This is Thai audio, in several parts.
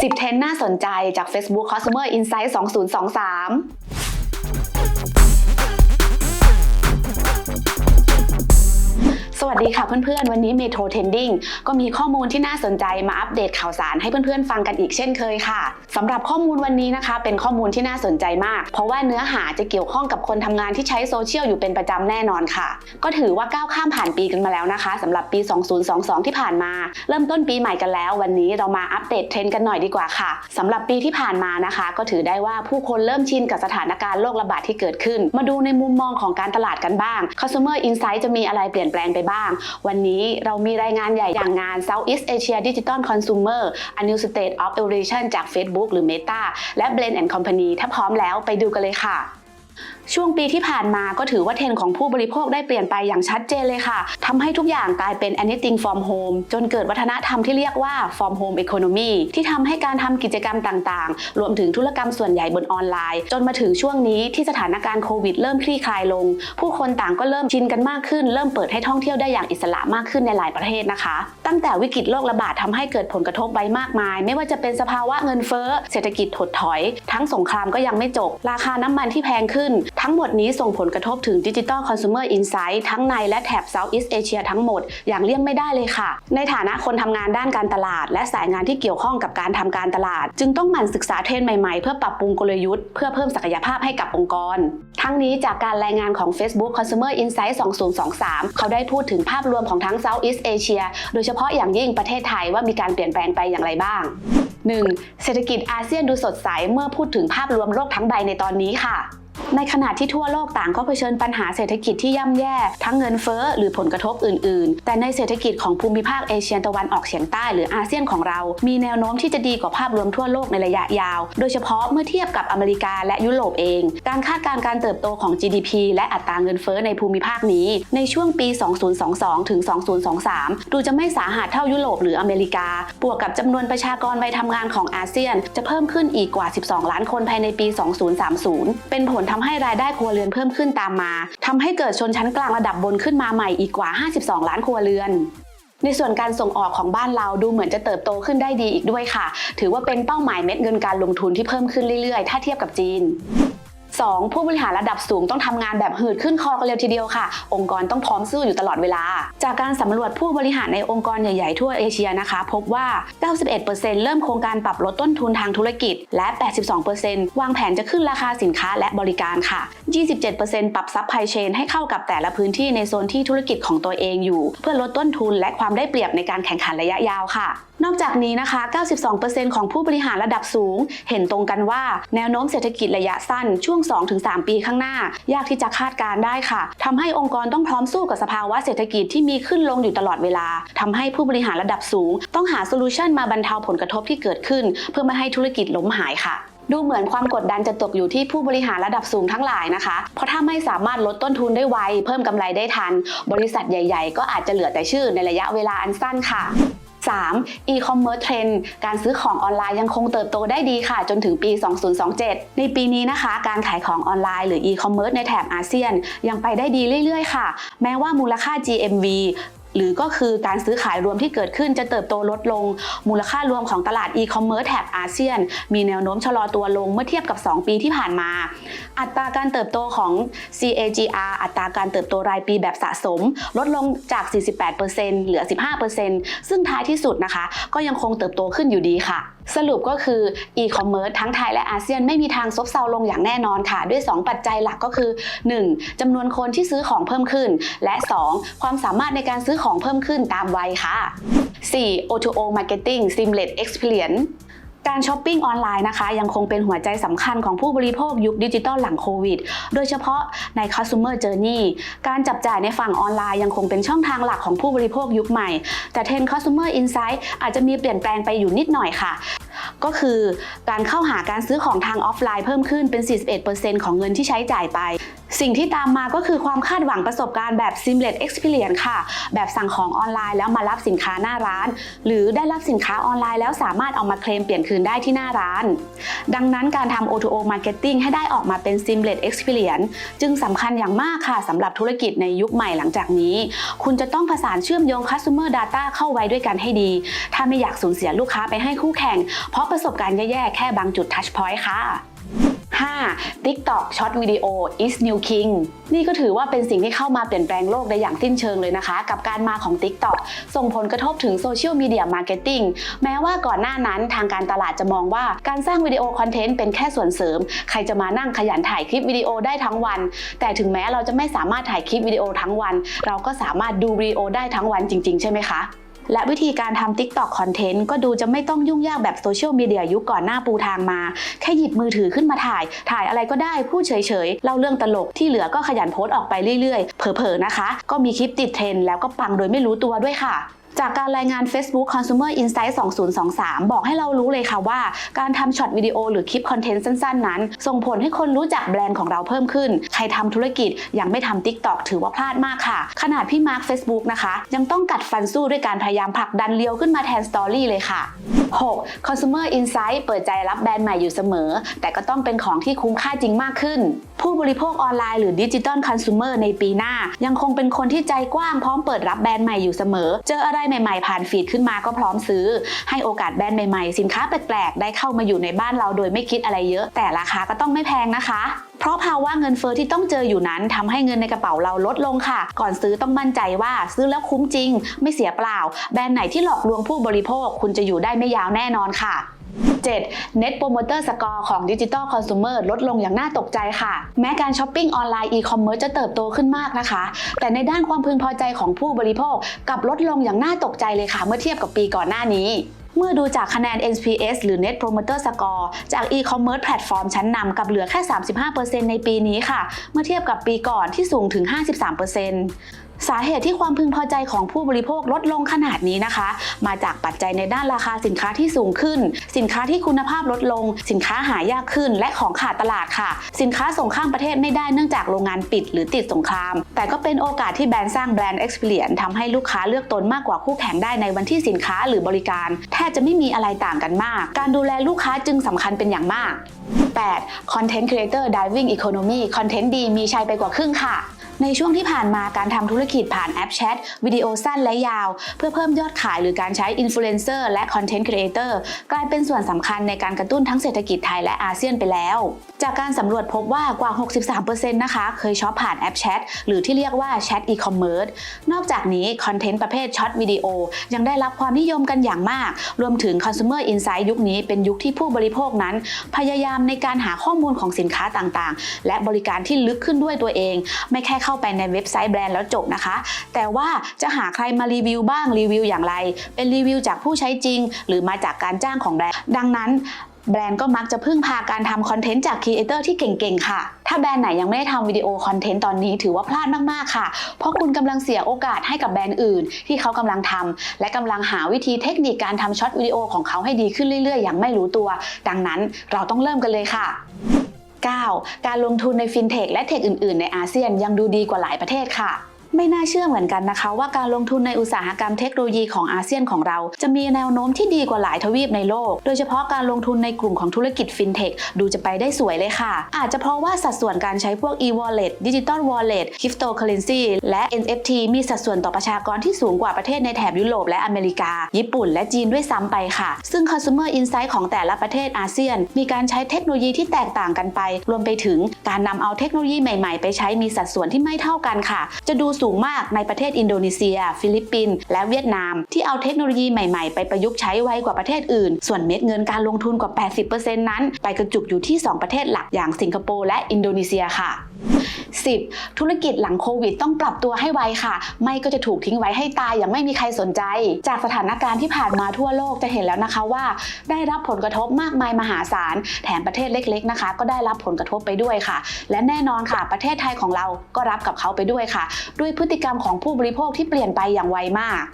10 เทรนด์น่าสนใจจาก Facebook Customer Insight 2023สวัสดีค่ะเพื่อนๆ วันนี้ Metro Trending ก็มีข้อมูลที่น่าสนใจมาอัปเดตข่าวสารให้เพื่อนๆ ฟังกันอีกเช่นเคยค่ะ สำหรับข้อมูลวันนี้นะคะ เป็นข้อมูลที่น่าสนใจมาก เพราะว่าเนื้อหาจะเกี่ยวข้องกับคนทำงานที่ใช้โซเชียลอยู่เป็นประจำแน่นอนค่ะ ก็ถือว่าก้าวข้ามผ่านปีกันมาแล้วนะคะสำหรับปี 2022 ที่ผ่านมา เริ่มต้นปีใหม่กันแล้ว วันนี้เรามาอัปเดตเทรนด์กันหน่อยดีกว่าค่ะสำหรับปีที่ผ่านมานะคะ ก็ถือได้ว่าผู้คนเริ่มชินกับสถานการณ์โรคระบาดที่เกิดขึ้น มาดูในมุมมองของการตลาดกันบ้าง Customer Insight จะมีอะไรเปลี่ยนแปลงไปบ้าง วันนี้เรามีรายงานใหญ่อย่างงาน Southeast Asia Digital Consumer A New State of Evolution จาก Facebook Facebook หรือ Meta และ Blend Company ถ้าพร้อมแล้วไปดูกันเลยค่ะ ช่วงปีที่ผ่านมาก็ถือว่าเทรนของผู้บริโภคได้เปลี่ยนไปอย่างชัดเจนเลยค่ะทำให้ทุกอย่างกลายเป็น anything from home จนเกิดวัฒนธรรมที่เรียกว่า from home economy ที่ทำให้การทำกิจกรรมต่างๆ รวมถึงธุรกรรมส่วนใหญ่บนออนไลน์ จนมาถึงช่วงนี้ที่สถานการณ์โควิดเริ่มคลี่คลายลง ผู้คนต่างก็เริ่มชินกันมากขึ้น เริ่มเปิดให้ท่องเที่ยวได้อย่างอิสระมากขึ้นในหลายประเทศนะคะ ตั้งแต่วิกฤตโรคระบาดทำให้เกิดผลกระทบไปมากมาย ไม่ว่าจะเป็นสภาวะเงินเฟ้อ เศรษฐกิจถดถอย ทั้งสงครามก็ยังไม่จบ ราคาน้ำมันที่แพงขึ้นทั้งหมดนี้ส่งผลกระทบถึง Digital Consumer Insight ทั้งในและแถบ Southeast Asia ทั้งหมด อย่างเลี่ยงไม่ได้เลยค่ะ ในฐานะคนทำงานด้านการตลาด และสายงานที่เกี่ยวข้องกับการทำการตลาด จึงต้องหมั่นศึกษาเทรนด์ใหม่ๆ เพื่อปรับปรุงกลยุทธ์เพื่อเพิ่มศักยภาพให้กับองค์กร ทั้งนี้จากการรายงานของ Facebook Consumer Insight 2023 เขาได้พูดถึงภาพรวมของทั้ง Southeast Asia โดยเฉพาะอย่างยิ่งประเทศไทยว่ามีการเปลี่ยนแปลงไปอย่างไรบ้าง 1. เศรษฐกิจอาเซียนดูสดใสเมื่อพูดถึงภาพรวมโลกทั้งใบในตอนนี้ค่ะ ในขณะที่ทั่วโลกต่างก็เผชิญปัญหาเศรษฐกิจที่ย่ำแย่ ทั้งเงินเฟ้อหรือผลกระทบอื่น ๆ แต่ในเศรษฐกิจของภูมิภาคเอเชียตะวันออกเฉียงใต้หรืออาเซียนของเรา มีแนวโน้มที่จะดีกว่าภาพรวมทั่วโลกในระยะยาว โดยเฉพาะเมื่อเทียบกับอเมริกาและยุโรปเอง การคาดการณ์การเติบโตของ GDP และอัตราเงินเฟ้อในภูมิภาคนี้ ในช่วงปี 2022 ถึง 2023 ดูจะไม่สาหัสเท่ายุโรปหรืออเมริกา บวกกับจำนวนประชากรวัยทำงานของอาเซียน จะเพิ่มขึ้นอีกกว่า 12 ล้านคนภายในปี 2030 เป็นผลทำให้รายได้ครัวเรือนเพิ่มขึ้นตามมาทำให้เกิดชนชั้นกลางระดับบนขึ้นมาใหม่อีกกว่า 52 ล้านครัวเรือน ในส่วนการส่งออกของบ้านเราดูเหมือนจะเติบโตขึ้นได้ดีอีกด้วยค่ะ ถือว่าเป็นเป้าหมายเม็ดเงินการลงทุนที่เพิ่มขึ้นเรื่อยๆ ถ้าเทียบกับจีน 2. ผู้บริหารระดับสูงต้องทำงานแบบหืดขึ้นคอกันเร็วทีเดียวค่ะ องค์กรต้องพร้อมสู้อยู่ตลอดเวลา จากการสำรวจผู้บริหารในองค์กรใหญ่ๆทั่วเอเชียนะคะ พบว่า 91%เริ่มโครงการปรับลดต้นทุนทางธุรกิจ และ 82%วางแผนจะขึ้นราคาสินค้าและบริการค่ะ 27%ปรับซับไพเชนให้เข้ากับแต่ละพื้นที่ในโซนที่ธุรกิจของตัวเองอยู่ เพื่อลดต้นทุนและความได้เปรียบในการแข่งขันระยะยาวค่ะ นอกจากนี้นะคะ 92%ของผู้บริหารระดับสูง เห็นตรงกันว่า แนวโน้มเศรษฐกิจระยะสั้นช่วง 2-3 ปีข้างหน้า ยากที่จะคาดการได้ค่ะทำให้องค์กรต้องพร้อมสู้กับสภาวะเศรษฐกิจที่มีขึ้นลงอยู่ตลอดเวลาทำให้ผู้บริหารระดับสูง ต้องหาโซลูชันมาบรรเทาผลกระทบที่เกิดขึ้น เพื่อไม่ให้ธุรกิจล้มหายค่ะดูเหมือนความกดดันจะตกอยู่ที่ผู้บริหารระดับสูงทั้งหลายนะคะ เพราะถ้าไม่สามารถลดต้นทุนได้ไว เพิ่มกำไรได้ทัน บริษัทใหญ่ ๆ ก็อาจจะเหลือแต่ชื่อในระยะเวลาอันสั้นค่ะ 3. e-commerce trend การซื้อของออนไลน์ยังคงเติบโตได้ดีค่ะ จนถึงปี 2027 ในปีนี้นะคะ การขายของออนไลน์หรือ e-commerce ในแถบอาเซียน ยังไปได้ดีเรื่อยๆ ค่ะ แม้ว่ามูลค่า GMV หรือก็คือการซื้อขายรวมที่เกิดขึ้นจะเติบโตลดลง มูลค่ารวมของตลาดอีคอมเมิร์ซแถบอาเซียน มีแนวโน้มชะลอตัวลงเมื่อเทียบกับ 2 ปีที่ผ่านมา อัตราการเติบโตของ CAGR อัตราการเติบโตรายปีแบบสะสม ลดลงจาก 48%เหลือ 15%ซึ่งท้ายที่สุดนะคะ ก็ยังคงเติบโตขึ้นอยู่ดีค่ะ สรุปก็คืออีคอมเมิร์ซทั้งไทยและอาเซียนไม่มีทางซบเซาลงอย่างแน่นอนค่ะ ด้วย 2 ปัจจัยหลักก็คือ 1. จำนวนคนที่ซื้อของเพิ่มขึ้น และ 2. ความสามารถในการซื้อของเพิ่มขึ้นตามวัยค่ะ 4. O2O Marketing Seamless Experience การช้อปปิ้งออนไลน์นะคะ ยังคงเป็นหัวใจสำคัญของผู้บริโภคยุคดิจิตอลหลังโควิด โดยเฉพาะใน Consumer Journey การจับจ่ายในฝั่งออนไลน์ยังคงเป็นช่องทางหลักของผู้บริโภคยุคใหม่ แต่เทรนด์ Consumer Insight อาจจะมีเปลี่ยนแปลงไปอยู่นิดหน่อยค่ะ ก็คือการเข้าหาการซื้อของทางออฟไลน์เพิ่มขึ้นเป็น 41%ของเงินที่ใช้จ่ายไป สิ่งที่ตามมาก็คือความคาดหวังประสบการณ์แบบ seamless experience ค่ะ แบบสั่งของออนไลน์แล้วมารับสินค้าหน้าร้าน หรือได้รับสินค้าออนไลน์แล้วสามารถเอามาเคลมเปลี่ยนคืนได้ที่หน้าร้าน ดังนั้นการทำ O2O marketing ให้ได้ออกมาเป็น seamless experience จึงสำคัญอย่างมากค่ะสำหรับธุรกิจในยุคใหม่หลังจากนี้ คุณจะต้องผสานเชื่อมโยง customer data เข้าไว้ด้วยกันให้ดี ถ้าไม่อยากสูญเสียลูกค้าไปให้คู่แข่ง เพราะประสบการณ์แย่ๆแค่บางจุด touch point ค่ะ TikTok Short Video is new king นี่ก็ถือว่าเป็นสิ่งที่เข้ามาเปลี่ยนแปลงโลกได้อย่างสิ้นเชิงเลยนะคะ กับการมาของ TikTok ส่งผลกระทบถึงโซเชียลมีเดียมาร์เก็ตติ้งแม้ว่าก่อนหน้านั้นทางการตลาดจะมองว่าการสร้างวิดีโอคอนเทนต์เป็นแค่ส่วนเสริม ใครจะมานั่งขยันถ่ายคลิปวิดีโอได้ทั้งวัน แต่ถึงแม้เราจะไม่สามารถถ่ายคลิปวิดีโอทั้งวัน เราก็สามารถดูวิดีโอได้ทั้งวันจริง ๆ ใช่ไหมคะ และวิธีการทำ TikTok คอนเทนต์ก็ดูจะไม่ต้องยุ่งยากแบบโซเชียลมีเดียยุคก่อนหน้าปูทางมา แค่หยิบมือถือขึ้นมาถ่าย ถ่ายอะไรก็ได้พูดเฉยๆ เล่าเรื่องตลกที่เหลือก็ขยันโพสต์ออกไปเรื่อยๆ เผลอๆนะคะ ก็มีคลิปติดเทรนด์แล้วก็ปังโดยไม่รู้ตัวด้วยค่ะ จากการรายงาน Facebook Consumer Insight 2023 บอกให้เรารู้เลยค่ะว่า การทำช็อตวิดีโอหรือคลิปคอนเทนต์สั้นๆ นั้น ส่งผลให้คนรู้จักแบรนด์ของเราเพิ่มขึ้น ใครทำธุรกิจยังไม่ทำ TikTok ถือว่าพลาดมากค่ะ ขนาดพี่มาร์ค Facebook นะคะ ยังต้องกัดฟันสู้ด้วยการพยายามผลักดันเลี้ยวขึ้นมาแทนสตอรี่เลยค่ะ 6. Consumer Insight เปิดใจรับแบรนด์ใหม่อยู่เสมอ แต่ก็ต้องเป็นของที่คุ้มค่าจริงมากขึ้น ผู้บริโภคออนไลน์หรือดิจิตอลคอน sumer ในปีหน้า ยังคงเป็นคนที่ใจกว้างพร้อมเปิดรับแบรนด์ใหม่อยู่เสมอ เจออะไรใหม่ๆผ่านฟีดขึ้นมาก็พร้อมซื้อ ให้โอกาสแบรนด์ใหม่ๆ สินค้าแปลกๆ ได้เข้ามาอยู่ในบ้านเราโดยไม่คิดอะไรเยอะ แต่ราคาก็ต้องไม่แพงนะคะเพราะภาวะเงินเฟอ้อที่ต้องเจออยู่นั้นทำให้เงินในกระเป๋าเราลดลงค่ะ ก่อนซื้อต้องมั่นใจว่าซื้อแล้วคุ้มจริง ไม่เสียเปล่า แบรนด์ไหนที่หลอกลวงผู้บริโภค คุณจะอยู่ได้ไม่ยาวแน่นอนค่ะ 7. Net Promoter Score ของ Digital Consumer ลดลงอย่างน่าตกใจค่ะ แม้การช้อปปิ้งออนไลน์อีคอมเมิร์ซจะเติบโตขึ้นมากนะคะ แต่ในด้านความพึงพอใจของผู้บริโภคกลับลดลงอย่างน่าตกใจเลยค่ะ เมื่อเทียบกับปีก่อนหน้านี้เมื่อดูจากคะแนน NPS หรือ Net Promoter Score จาก e-commerce แพลตฟอร์มชั้นนำกับเหลือแค่ 35%ในปีนี้ค่ะ เมื่อเทียบกับปีก่อนที่สูงถึง 53% สาเหตุที่ความพึงพอใจของผู้บริโภคลดลงขนาดนี้นะคะ มาจากปัจจัยในด้านราคาสินค้าที่สูงขึ้น สินค้าที่คุณภาพลดลง สินค้าหายากขึ้น และของขาดตลาดค่ะ สินค้าส่งข้ามประเทศไม่ได้เนื่องจากโรงงานปิดหรือติดสงคราม แต่ก็เป็นโอกาสที่แบรนด์สร้างแบรนด์ Experience ทำให้ลูกค้าเลือกตนมากกว่าคู่แข่งได้ในวันที่สินค้าหรือบริการ แทบจะไม่มีอะไรต่างกันมาก การดูแลลูกค้าจึงสำคัญเป็นอย่างมาก 8. Content Creator Diving Economy คอนเทนต์ดีมีชัยไปกว่าครึ่งค่ะ ในช่วงที่ผ่านมาการทำธุรกิจผ่านแอปแชทวิดีโอสั้นและยาว เพื่อเพิ่มยอดขายหรือการใช้อินฟลูเอนเซอร์และคอนเทนต์ครีเอเตอร์กลายเป็นส่วนสำคัญในการกระตุ้นทั้งเศรษฐกิจไทยและอาเซียนไปแล้ว จากการสำรวจพบว่ากว่า 63%นะคะเคยช็อปผ่านแอปแชทหรือที่เรียกว่าแชทอีคอมเมิร์ซนอกจากนี้คอนเทนต์ประเภทช็อตวิดีโอยังได้รับความนิยมกันอย่างมาก รวมถึง Consumer Insight ยุคนี้เป็นยุคที่ผู้บริโภคนั้น พยายามในการหาข้อมูลของสินค้าต่างๆ และบริการที่ลึกขึ้นด้วยตัวเอง ไม่แค่เข้าไปในเว็บไซต์แบรนด์แล้วจบนะคะ แต่ว่าจะหาใครมารีวิวบ้างรีวิวอย่างไร เป็นรีวิวจากผู้ใช้จริง หรือมาจากการจ้างของแบรนด์ดังนั้นแบรนด์ก็มักจะพึ่งพาการทำคอนเทนต์จากครีเอเตอร์ที่เก่งๆ ค่ะ ถ้าแบรนด์ไหนยังไม่ได้ทำวิดีโอคอนเทนต์ตอนนี้ถือว่าพลาดมากๆ ค่ะ เพราะคุณกำลังเสียโอกาสให้กับแบรนด์อื่น ที่เขากำลังทำและกำลังหาวิธีเทคนิคการทำช็อตวิดีโอของเขาให้ดีขึ้นเรื่อยๆ อย่างไม่รู้ตัว ดังนั้นเราต้องเริ่มกันเลยค่ะ 9. การลงทุนในฟินเทคและเทคอื่น ๆ ในอาเซียนยังดูดีกว่าหลายประเทศค่ะ ไม่น่าเชื่อเหมือนกันนะคะ ว่าการลงทุนในอุตสาหกรรมเทคโนโลยีของอาเซียนของเรา จะมีแนวโน้มที่ดีกว่าหลายทวีปในโลก โดยเฉพาะการลงทุนในกลุ่มของธุรกิจฟินเทคดูจะไปได้สวยเลยค่ะ อาจจะเพราะว่าสัดส่วนการใช้พวก e-wallet digital wallet cryptocurrency และ NFT มีสัดส่วนต่อประชากรที่สูงกว่าประเทศในแถบยุโรปและอเมริกา ญี่ปุ่น และจีนด้วยซ้ำไปค่ะ ซึ่ง consumer insight ของแต่ละประเทศอาเซียน มีการใช้เทคโนโลยีที่แตกต่างกันไป รวมไปถึงการนำเอาเทคโนโลยีใหม่ ๆ ไปใช้มีสัดส่วนที่ไม่เท่ากันค่ะ จะดูสูงมากในประเทศอินโดนีเซีย ฟิลิปปินส์และเวียดนาม ที่เอาเทคโนโลยีใหม่ๆ ไปประยุกต์ใช้ไวกว่าประเทศอื่น ส่วนเม็ดเงินการลงทุนกว่า 80%นั้น ไปกระจุกอยู่ที่ 2 ประเทศหลักอย่างสิงคโปร์และอินโดนีเซียค่ะ 10. ธุรกิจหลังโควิดต้องปรับตัวให้ไวค่ะ ไม่ก็จะถูกทิ้งไว้ให้ตายอย่างไม่มีใครสนใจ จากสถานการณ์ที่ผ่านมาทั่วโลกจะเห็นแล้วนะคะว่า ได้รับผลกระทบมากมายมหาศาล แถมประเทศเล็กๆนะคะ ก็ได้รับผลกระทบไปด้วยค่ะ และแน่นอนค่ะ ประเทศไทยของเราก็รับกับเขาไปด้วยค่ะ ด้วยพฤติกรรมของผู้บริโภคที่เปลี่ยนไปอย่างไวมาก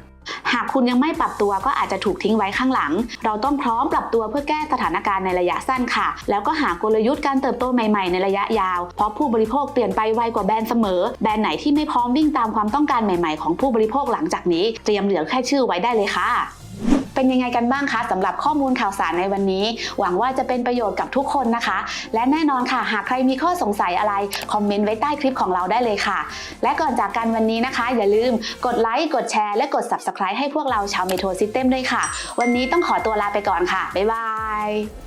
หากคุณยังไม่ปรับตัวก็อาจจะถูกทิ้งไว้ข้างหลัง เราต้องพร้อมปรับตัวเพื่อแก้สถานการณ์ในระยะสั้นค่ะ แล้วก็หากลยุทธ์การเติบโตใหม่ๆในระยะยาว เพราะผู้บริโภคเปลี่ยนไปไวกว่าแบรนด์เสมอ แบรนด์ไหนที่ไม่พร้อมวิ่งตามความต้องการใหม่ๆ ของผู้บริโภคหลังจากนี้ เตรียมเหลือแค่ชื่อไว้ได้เลยค่ะ เป็นยังไงกันบ้างคะสำหรับข้อมูลข่าวสารในวันนี้ หวังว่าจะเป็นประโยชน์กับทุกคนนะคะ และแน่นอนค่ะ หากใครมีข้อสงสัยอะไร คอมเมนต์ไว้ใต้คลิปของเราได้เลยค่ะ และก่อนจากกันวันนี้นะคะ อย่าลืมกดไลค์กดแชร์และกด Subscribe ให้พวกเราชาวเมโทรซิสเต็มด้วยค่ะ วันนี้ต้องขอตัวลาไปก่อนค่ะบ๊ายบาย